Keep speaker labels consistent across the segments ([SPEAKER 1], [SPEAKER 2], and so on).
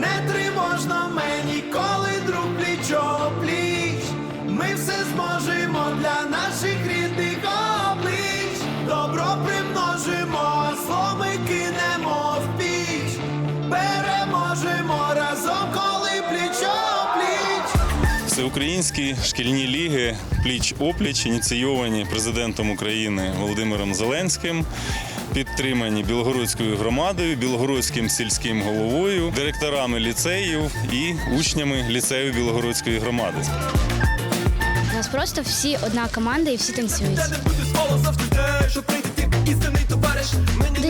[SPEAKER 1] Не тривожно мені, коли друг пліч
[SPEAKER 2] Всеукраїнські шкільні ліги пліч опліч ініційовані президентом України Володимиром Зеленським. Підтримані Білогородською громадою, Білогородським сільським головою, директорами ліцеїв і учнями ліцею Білогородської громади.
[SPEAKER 3] У нас просто всі одна команда і всі танцюють.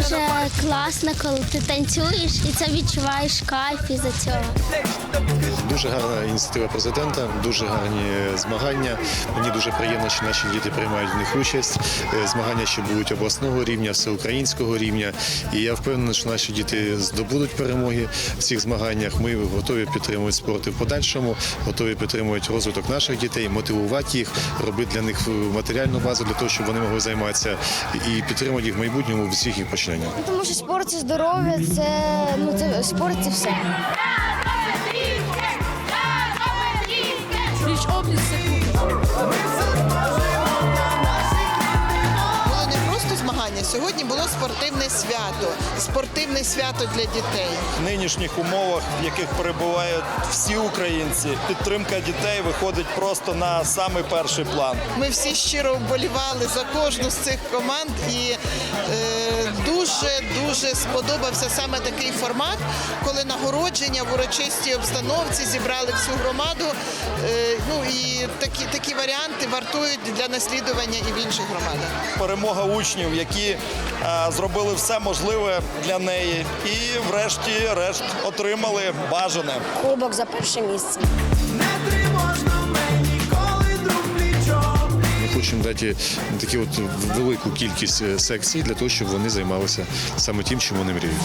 [SPEAKER 4] Дуже класно, коли ти танцюєш і це відчуваєш кайф із-за цього.
[SPEAKER 5] Дуже гарна ініціатива президента, дуже гарні змагання. Мені дуже приємно, що наші діти приймають в них участь. Е, Змагання ще будуть обласного рівня, всеукраїнського рівня. І я впевнений, що наші діти здобудуть перемоги в цих змаганнях. Ми готові підтримувати спорт і в подальшому, готові підтримувати розвиток наших дітей, мотивувати їх, робити для них матеріальну базу для того, щоб вони могли займатися і підтримувати їх в майбутньому в всіх їх починаннях.
[SPEAKER 3] Тому що спорт це здоров'я, це ну це спорт це все.
[SPEAKER 6] Річ опліч це
[SPEAKER 7] було спортивне свято, спортивне свято для дітей.
[SPEAKER 8] в нинішніх умовах, в яких перебувають всі українці, підтримка дітей виходить просто на самий перший план.
[SPEAKER 7] Ми всі щиро вболівали за кожну з цих команд, і е, дуже дуже сподобався саме такий формат, коли нагородження в урочистій обстановці зібрали всю громаду. Е, ну і такі такі варіанти вартують для наслідування і в інших громадах.
[SPEAKER 8] Перемога учнів, які е, зробили все можливе для неї, і врешті-решт отримали бажане.
[SPEAKER 3] Кубок за перше місце.
[SPEAKER 5] Хочемо дати таку от велику кількість е, секцій для того, щоб вони займалися саме тим, чим вони мріють.